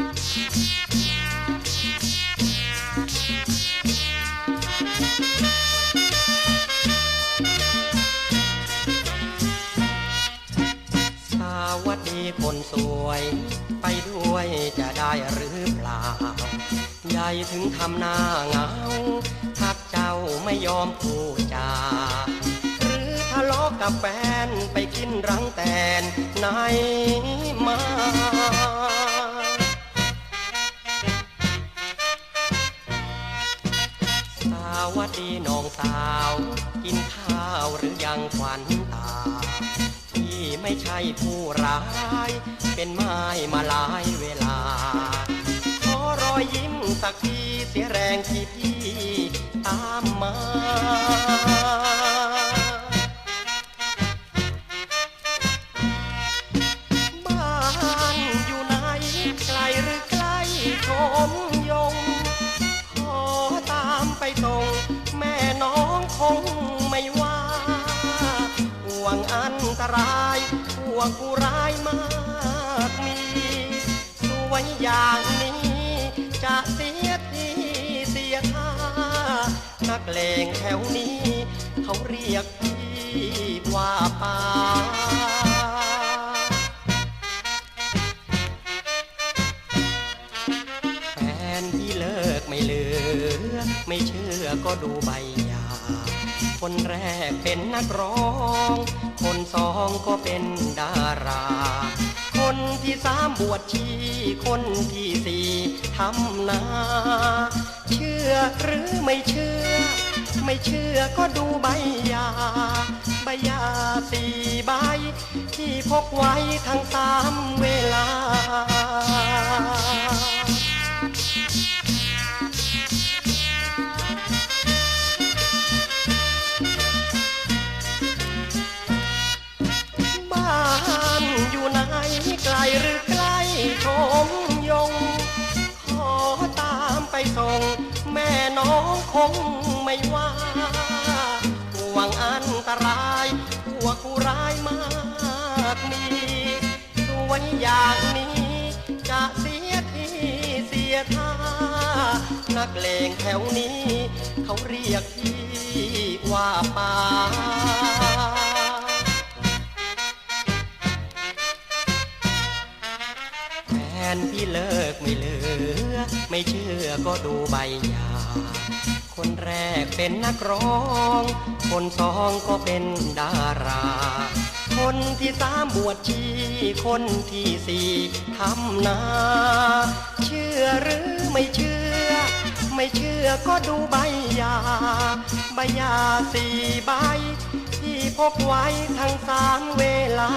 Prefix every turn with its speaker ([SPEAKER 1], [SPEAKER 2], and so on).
[SPEAKER 1] สวัสดีคนสวย ไปด้วยจะได้หรือเปล่า ใหญ่ถึงทำหน้าเหงา ทักเจ้าไม่ยอมพูดจา หรือทะเลาะกับแฟนไปกินรังแตนไหนมา ดีน้องสาว กินข้าวหรือยังขวัญตา ที่ไม่ใช่ผู้ร้าย เป็นไม้มาหลายเวลา ขอรอยยิ้มสักทีเสียแรงที่พี่ตามมาบ้านอยู่ไหนไกลหรือใกล้ชม วงผู้ร้ายมากมี สวยอย่างนี้จะเสียทีเสียท่านักเลงแถวนี้ เขาเรียกพี่ว่าป้าแฟนที่เลิกไม่เหลือ ไม่เชื่อก็ดูใบหย่า คนแรกเป็นนักร้อง คนสองก็เป็นดารา คนที่สามบวชชี คนที่สี่ทำนา เชื่อหรือไม่เชื่อ ไม่เชื่อก็ดูใบยา ใบยาสี่ใบ ที่พกไว้ทั้งสามเวลา งคงไม่ว่าห่วงอันตรายหัวผู้ร้ายมากมีสวยอย่างนี้จะเสียทีเสียท่านักเลงแถวนี้ เขาเรียกพี่ว่าป่า นพี่เลิกไม่เหลือ ไม่เชื่อก็ดูใบหยาคนแรกเป็นนักร้อง คนสองก็เป็นดารา คนที่สามบวชชีคนที่สี่ทำนา เชื่อหรือไม่เชื่อ ไม่เชื่อก็ดูใบยา ใบยาสี่ใบ ที่พกไว้ทั้งสามเวลา